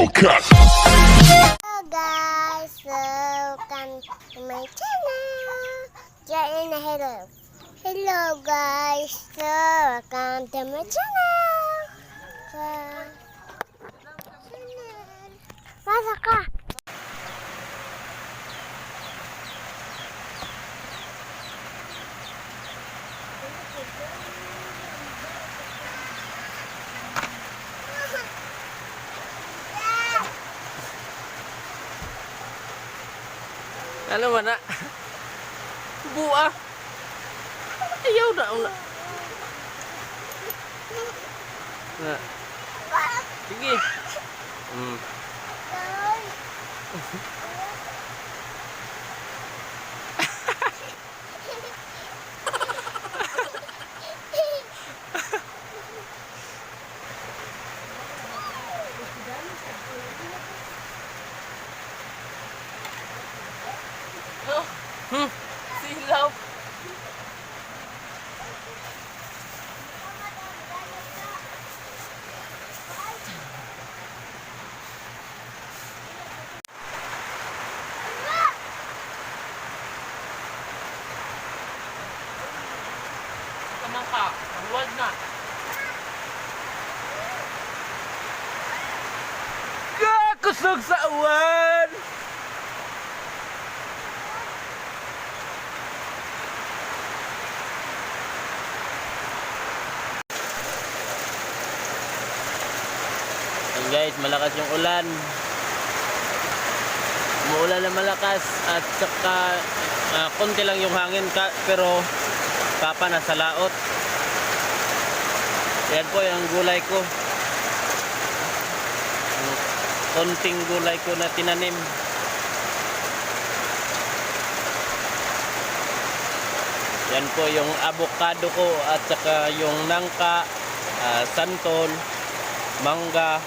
Hellcat. Hello guys, welcome to my channel. Na hello. Hello guys, welcome to my channel. Sa Ano man na? Buah. Ayaw na. Una. Na. Sige. Hmm. Hmm. Silaw. Tama ka. Huwag na. Kakusog sa uwan! Ayan guys, malakas yung ulan. Umuulan na malakas at saka ah, konti lang yung hangin ka, pero papa nasa laot. Yan po yung gulay ko. Konting gulay ko na tinanim. Yan po yung avocado ko at saka yung nangka, ah, santol, mangga,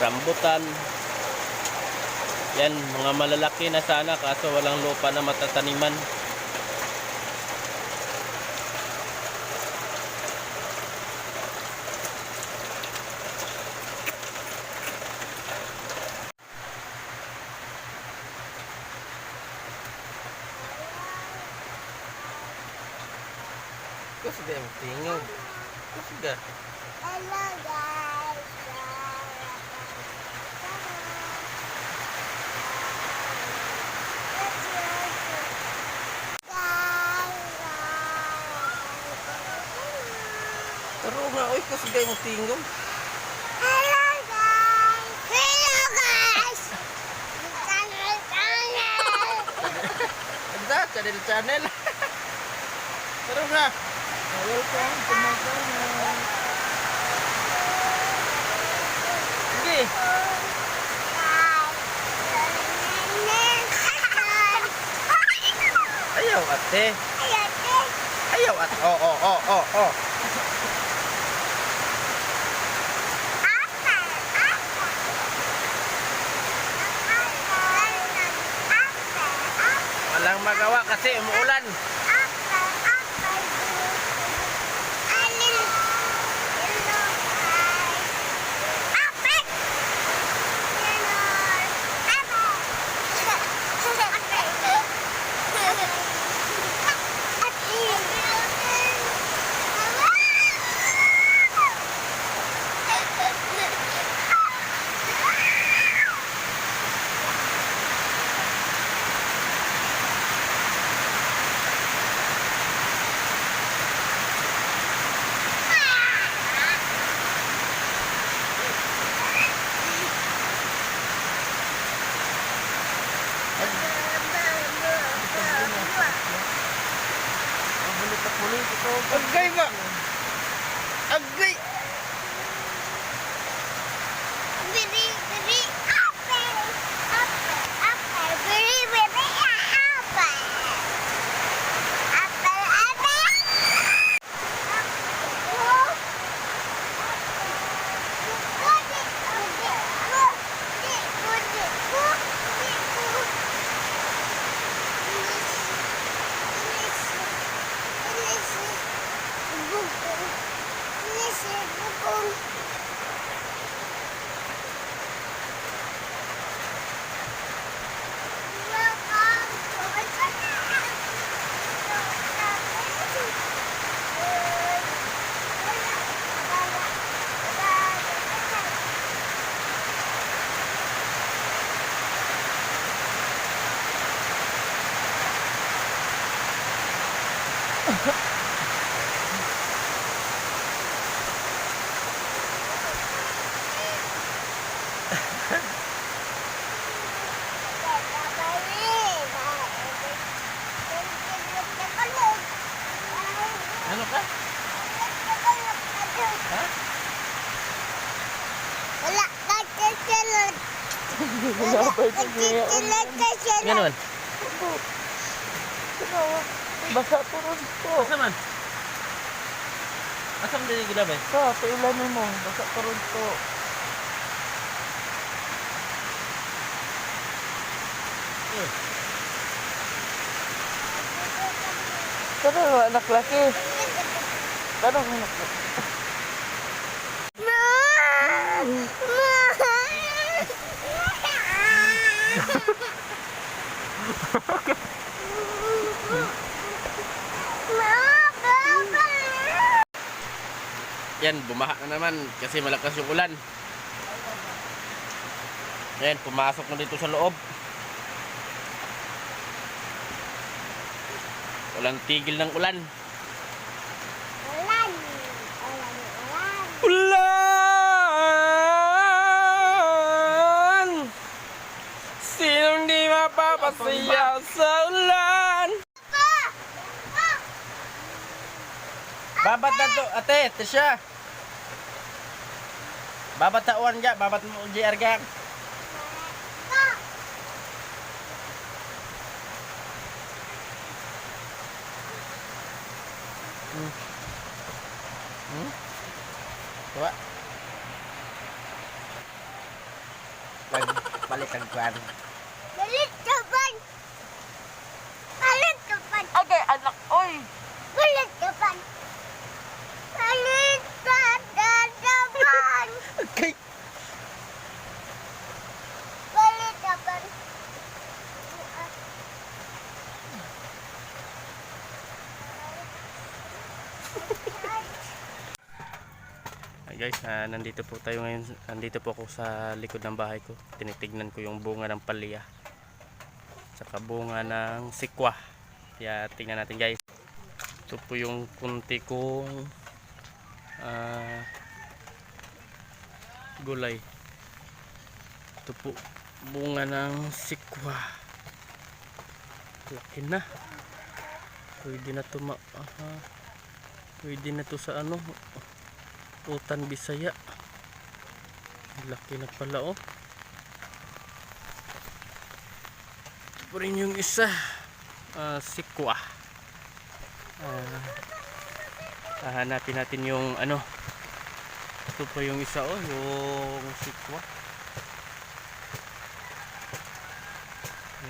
rambutan. Yan, mga malalaki na sana kaso walang lupa na matataniman. Kasi di mo tingog. Kasi ga. Hello guys. Pero kasi di mo tingog. Hello guys. Hello guys. Channel channel. Agda, channel channel. Pero nga. Welcome to my channel. Sige. Ayaw ate. Ayaw ate. Oh, oh, oh, oh, oh. Walang magawa kasi umuulan. Agay ba? Agay! Ano ka? Ha? Wala ka kasalat. Wala ka kasalat kasalat. Ganon. Basa to ron to. Asa man? Asa man din gilabay? Sa, sa ilalim mo. Basa to ron to. Eh, Tara, anak laki. Tara, anak laki. Yan, bumaha na naman kasi malakas yung ulan. Yan, pumasok na dito sa loob. Walang tigil ng ulan. Ulan! Sinong di mapapasaya sa ulan? Babat na to, ate, Tisha. Babat tawan ga, babat mo JR ga. Hmm. Hmm? Tuwa. Pag balik ang kwan. Balit kapan. Balit kapan. Agay, anak, oy. Balit kapan. Balit Hi guys, ah, nandito po tayo ngayon. Nandito po ako sa likod ng bahay ko. Tinitignan ko yung bunga ng palya. Saka bunga ng sikwa. Kaya tingnan natin guys. Ito po yung kunti kong ah, gulay. Ito po bunga ng sikwa. Laki na. Pwede na to ma... aha. Pwede na to sa ano Utan Bisaya. Laki na pala oh. Ito rin yung isa. ah, sikwa. Ah, hahanapin natin yung ano. Ito pa yung isa oh. Yung sikwa.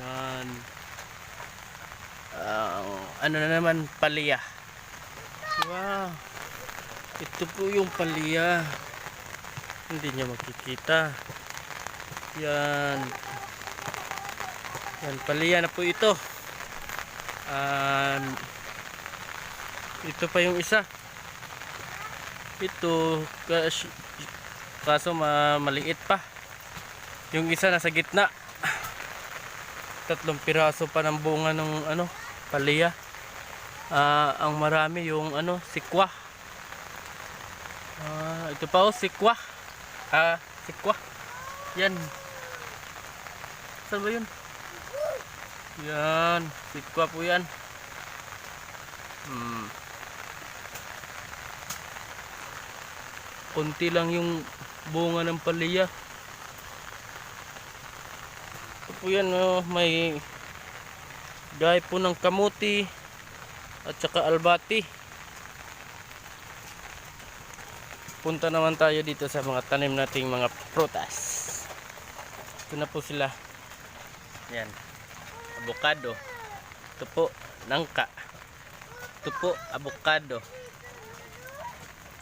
Yan. Ah, ano na naman paliya. Wow. Ito po yung palya. Hindi niya makikita. Yan. Yan, palya na po ito. Um, ito pa yung isa. Ito, kas, kaso ma, maliit pa. Yung isa nasa gitna. Tatlong piraso pa ng bunga ng ano, palya. Ah, ang marami yung ano, sikwa. Ah, ito pa oh, sikwa. Ah, sikwa. Yan. Saan ba yun? Yan, sikwa po yan. Hmm. Kunti lang yung bunga ng palaya. Ito po yan, oh, may gaya po ng kamuti at saka albati. punta naman tayo dito sa mga tanim nating mga prutas. Ito na po sila. Yan. Avocado ito po nangka. Ito po avocado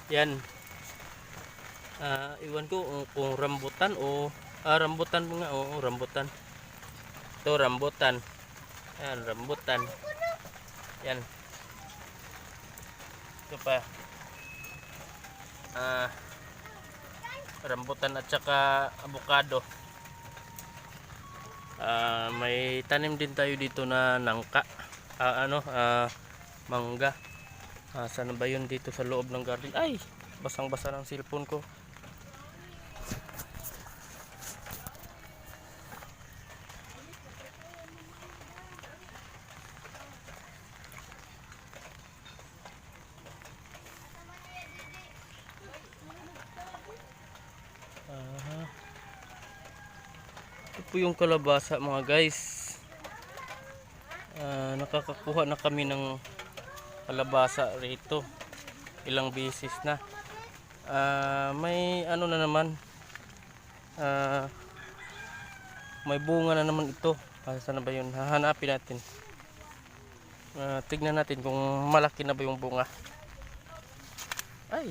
yan. Ah, iwan ko kung, kung rambutan o ah, rambutan po nga oo rambutan. Ito rambutan. Yan rambutan. Yan ito pa. Ah, rambutan at saka avocado. Ah, may tanim din tayo dito na nangka. Ah, ano? Ah, mangga. Ah, saan ba yun dito sa loob ng garden? Ay! Basang basa ng cellphone ko po yung kalabasa mga guys. Ah, nakakakuha na kami ng kalabasa rito. Ilang bisis na. Ah, may ano na naman. Ah, may bunga na naman ito. Saan na ba yun? Hahanapin natin. Ah, tignan natin kung malaki na ba yung bunga. Ay!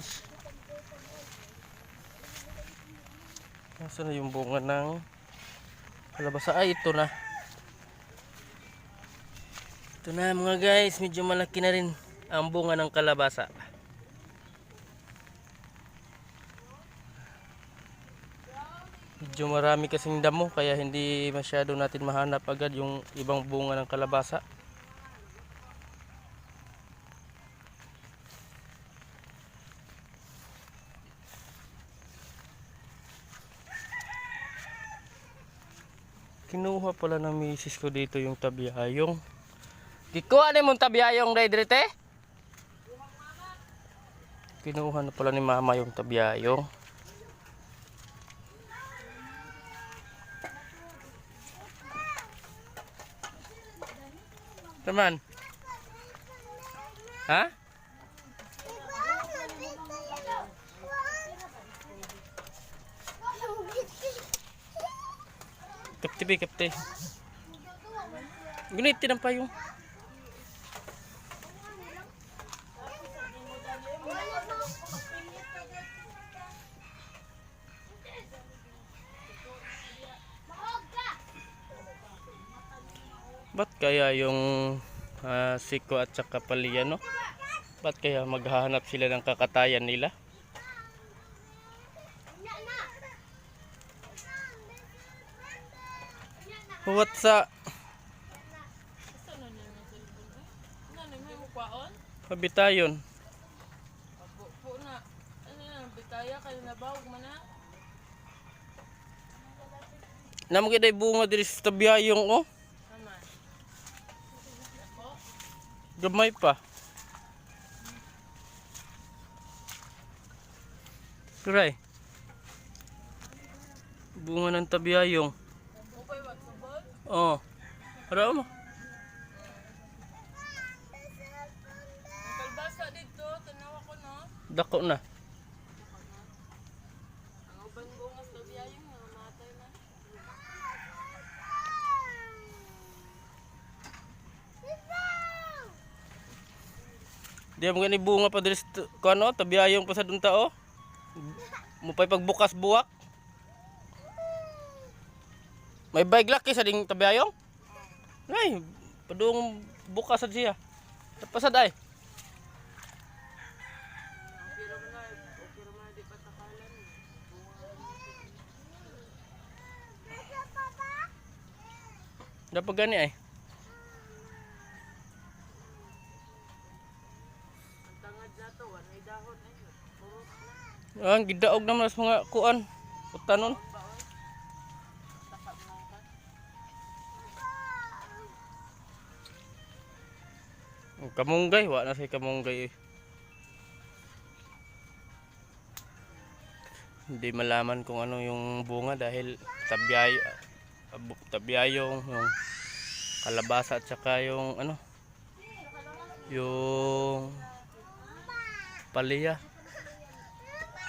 Nasaan na yung bunga ng kalabasa? Ay, ito na. Ito na mga guys, medyo malaki na rin ang bunga ng kalabasa. Medyo marami kasing damo kaya hindi masyado natin mahanap agad yung ibang bunga ng kalabasa. Kinuha pala ng misis ko dito yung tabiyayong. Gikuha ni mong tabiyayong day direte? Kinuha na pala ni mama yung tabiyayong. Taman. Ha? Kapti kapti. Gunit tinang payong. Ba't kaya yung ah, siko at saka paliya, no? Ba't kaya maghahanap sila ng kakatayan nila? What's up? Pabitayon. Po na. Ano yan? Bitaya kayo na ba? Huwag na. Namo giday bunga diri sa tabiyayong oh. Naman. Gamay pa. Kuray. Bunga ng tabiyayong. Oh. Mo. Ang kalbasa dito. Tanawa ko no. Dako na. Ang uban bungas na biyayong mga matay na. Di mo gani bunga pa diri sa t- kuano tabiyayong pa sa dun tao. Mo pay pagbukas buwak. May bike laki sa ding tabiyayong. Ay, padung bukas sa siya. Tapasad ay. Dapat gani ay. Ang gidaog naman sa mga kuan. Utanon. Kamunggay, wa na say kamunggay. Hindi malaman kung ano yung bunga dahil tabyay tabyayong yung kalabasa at saka yung ano yung paliya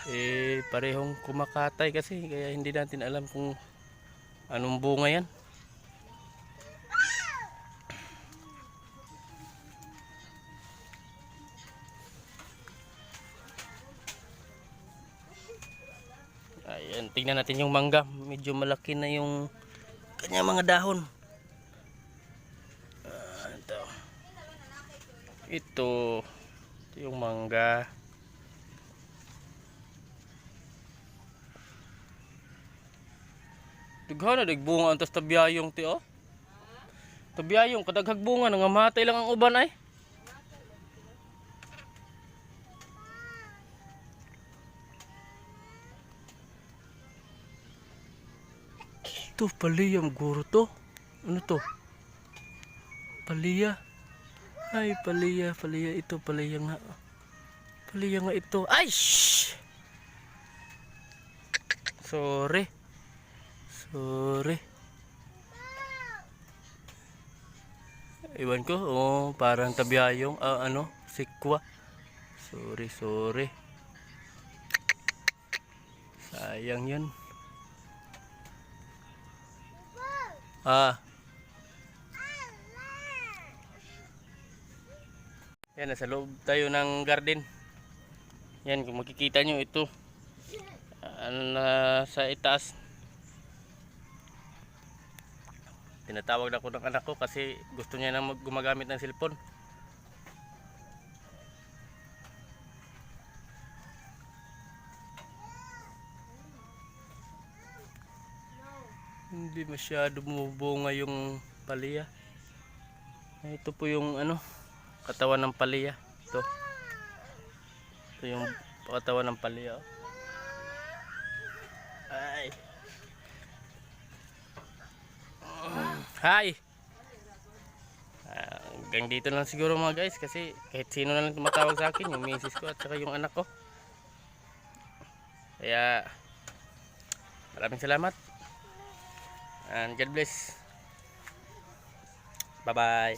eh parehong kumakatay kasi kaya hindi natin alam kung anong bunga yan Tingnan natin yung mangga. Medyo malaki na yung kanya mga dahon. Ah, ito. Ito. Ito yung mangga. Dughan na nagbunga ang tas tabiyayong ti oh. Tabiyayong kadaghag bunga nangamatay lang ang uban ay. Ito, paliyam guro to. Ano to? Paliya. Ay, paliya, paliya. Ito, paliya nga. Paliya nga ito. Ay! Sorry. Sorry. Iwan ko. Oh, parang tabiyayong. Uh, ano? Sikwa. Sorry, sorry. Sayang yun. Ah. Yan, nasa loob tayo ng garden. Yan, kung makikita nyo ito. Na sa itaas. Tinatawag na ako ng anak ko kasi gusto niya na mag- gumagamit ng cellphone. Hindi masyado bumubunga yung palya. Ito po yung ano, katawan ng palya. Ito. Ito yung katawan ng palya. oh. Ay. Hi. Hanggang dito lang siguro mga guys kasi kahit sino na lang tumatawag sa akin, yung misis ko at saka yung anak ko. Kaya maraming salamat. And God bless. Bye-bye.